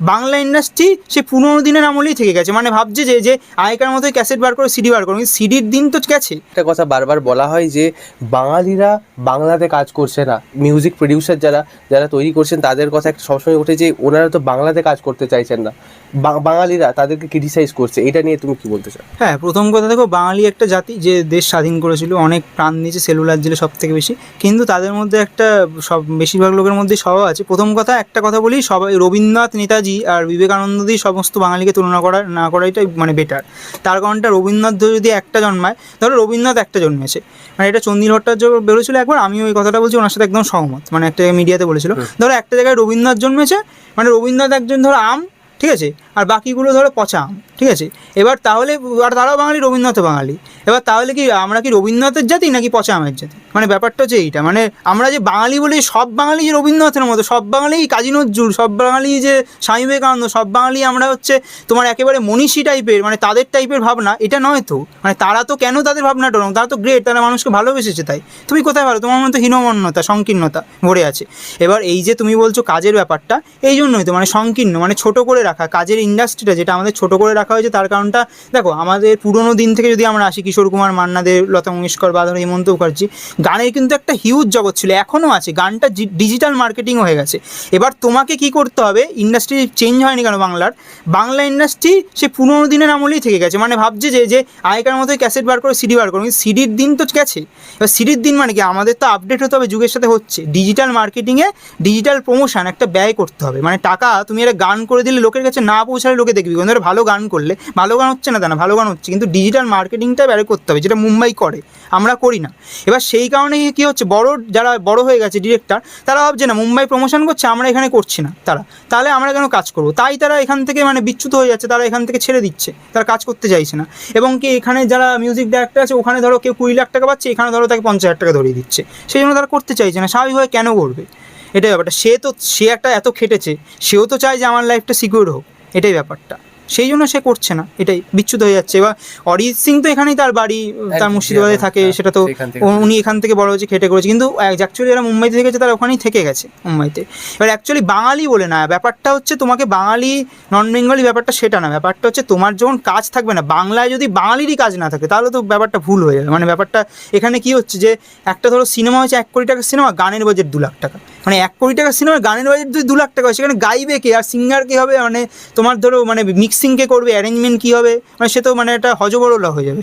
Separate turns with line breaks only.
Bangla industry সে পুরোনো দিনের আমলেই থেকে গেছে। মানে ভাবছে যে যে আগেকার মতোই ক্যাসেট বার করে সিডি বার করো কিন্তু সিডির দিন তো গেছে।
একটা কথা বারবার বলা হয় যে বাঙালিরা বাংলাতে কাজ করছে না। মিউজিক প্রডিউসার যারা যারা তৈরি করছেন তাদের কথা একটা সবসময় ওঠে যে ওনারা তো বাংলাতে কাজ করতে চাইছেন না। বাঙালিরা তাদেরকে ক্রিটিসাইজ করছে। এটা নিয়ে তুমি কি বলতে চাও?
হ্যাঁ প্রথম কথা দেখো বাঙালি একটা জাতি যে দেশ স্বাধীন করেছিল অনেক প্রাণ নিয়েছে সেলুলার জেলে সব থেকে বেশি। কিন্তু তাদের মধ্যে একটা সব বেশিরভাগ লোকের মধ্যে স্বভাব আছে। প্রথম কথা একটা কথা বলি সবাই রবীন্দ্রনাথ নেতাজি আর বিবেকানন্দ দিয়ে সমস্ত বাঙালিকে তুলনা করা না করাইটাই মানে বেটার তার কারণটা রবীন্দ্রনাথ যদি একটা জন্মায় ধরো রবীন্দ্রনাথ একটা জন্মেছে। মানে এটা চন্দির ভট্টাচার্য বেরোছিল একবার আমি ওই কথাটা বলছি ওনার সাথে একদম সহমত। মানে একটা মিডিয়াতে বলেছিল। ধরো একটা জায়গায় রবীন্দ্রনাথ জন্মেছে মানে রবীন্দ্রনাথ একজন ধরো আম ঠিক আছে? আর বাকিগুলো ধরো পচা আম। ঠিক আছে? এবার তাহলে আর তারাও বাঙালি, রবীন্দ্রনাথ বাঙালি। এবার তাহলে কি, আমরা কি রবীন্দ্রনাথের জাতি নাকি পচা আমের জাতি? মানে ব্যাপারটা হচ্ছে এইটা মানে আমরা যে বাঙালি বলি সব বাঙালি যে রবীন্দ্রনাথের মতো, সব বাঙালি কাজী নজরুল, সব বাঙালি যে স্বামী বিবেকানন্দ, সব বাঙালি আমরা হচ্ছে তোমার একেবারে মনীষী টাইপের মানে তাদের টাইপের ভাবনা, এটা নয় তো? মানে তারা তো কেন তাদের ভাবনাটা রকম তারা তো গ্রেট তারা মানুষকে ভালোবেসেছে তাই। তুমি কোথায় ভালো? তোমার মতো হীনমন্যতা, সংকীর্ণতা ভরে আছে। এবার এই যে তুমি বলছো কাজের ব্যাপারটা, এই জন্যই তো মানে সংকীর্ণ মানে ছোট করে রাখা, কাজের ইন্ডাস্ট্রিটা যেটা আমাদের ছোট করে রাখা হয়েছে, তার কারণটা দেখো, আমাদের পুরোনো দিন থেকে যদি আমরা আসি, কিশোর কুমার মান্নাদের লতা মঙ্গেশকর বা ধরো হেমন্ত মুখার্জি গানের কিন্তু একটা হিউজ জগৎ ছিল, এখনও আছে, গানটা ডিজিটাল মার্কেটিং হয়ে গেছে। এবার তোমাকে কি করতে হবে ইন্ডাস্ট্রি চেঞ্জ হয়নি কেন বাংলার? বাংলা ইন্ডাস্ট্রি সে পুরোনো দিনের আমলেই থেকে গেছে মানে ভাবছে যে যে আগেকার মতোই ক্যাসেট বার করে সিডি বার করো কিন্তু সিডির দিন তো গেছে। এবার সিডির দিন মানে কি, আমাদের তো আপডেট হতে হবে, যুগের সাথে হচ্ছে। ডিজিটাল মার্কেটিংয়ে ডিজিটাল প্রমোশন একটা ব্যয় করতে হবে মানে টাকা তুমি একটা গান করে দিলে লোকের কাছে না পৌঁছালে লোকে দেখবি ধরো ভালো গান করলে ভালো গান হচ্ছে না তা ভালো গান হচ্ছে। কিন্তু ডিজিটাল মার্কেটিংটা ব্যয় করতে হবে, যেটা মুম্বাই করে। আমরা করি না। এবার সেই কারণে কি হচ্ছে, বড় যারা বড় হয়ে গেছে ডিরেক্টর তারা ভাবছে না, মুম্বাই প্রমোশন করছে, আমরা এখানে করছি না। তারা, তাহলে আমরা কেন কাজ করব? তাই তারা এখান থেকে মানে বিচ্যুত হয়ে যাচ্ছে, তারা এখান থেকে ছেড়ে দিচ্ছে। তারা কাজ করতে চাইছে না। এবং কি এখানে যারা মিউজিক ডাইরেক্টর আছে, ওখানে ধরো কেউ কুড়ি লাখ টাকা পাচ্ছে, এখানে ধরো তাকে পঞ্চাশ হাজার টাকা ধরিয়ে দিচ্ছে। সেই জন্য তারা করতে চাইছে না, স্বাভাবিকভাবে কেন করবে? এটাই ব্যাপারটা। সে তো, সে একটা এত খেটেছে, সেও তো চায় যে আমার লাইফটা সিকিউর হোক। এটাই ব্যাপারটা। সেই জন্য সে করছে না এটাই বিচ্যুত হয়ে যাচ্ছে। এবার অরিজিৎ সিং তো এখানেই তার বাড়ি তার মুর্শিদাবাদে থাকে সেটা তো উনি এখান থেকে বড় হয়েছে খেটে করেছে। কিন্তু অ্যাকচুয়ালি যারা মুম্বাইতে থেকেছে তারা ওখানেই থেকে গেছে মুম্বাইতে। এবার অ্যাকচুয়ালি বাঙালি বলে না ব্যাপারটা হচ্ছে তোমাকে বাঙালি নন বেঙ্গলি ব্যাপারটা সেটা না। ব্যাপারটা হচ্ছে তোমার যখন কাজ থাকবে না বাংলায় যদি বাঙালিরই কাজ না থাকে তাহলে তো ব্যাপারটা ভুল হয়ে যাবে। মানে ব্যাপারটা এখানে কি হচ্ছে যে একটা ধরো সিনেমা হচ্ছে এক কোটি টাকার সিনেমা গানের বাজেট দু লাখ টাকা। মানে এক কোটি টাকার সিনেমার গানের বাজেট যদি দু লাখ টাকা হয়, সেখানে গাইবে কে? আর সিঙ্গার কী হবে? মানে তোমার ধরো মানে মিক্সিং কে করবে? অ্যারেঞ্জমেন্ট কী হবে? মানে সে তো মানে একটা হজবরলা হয়ে যাবে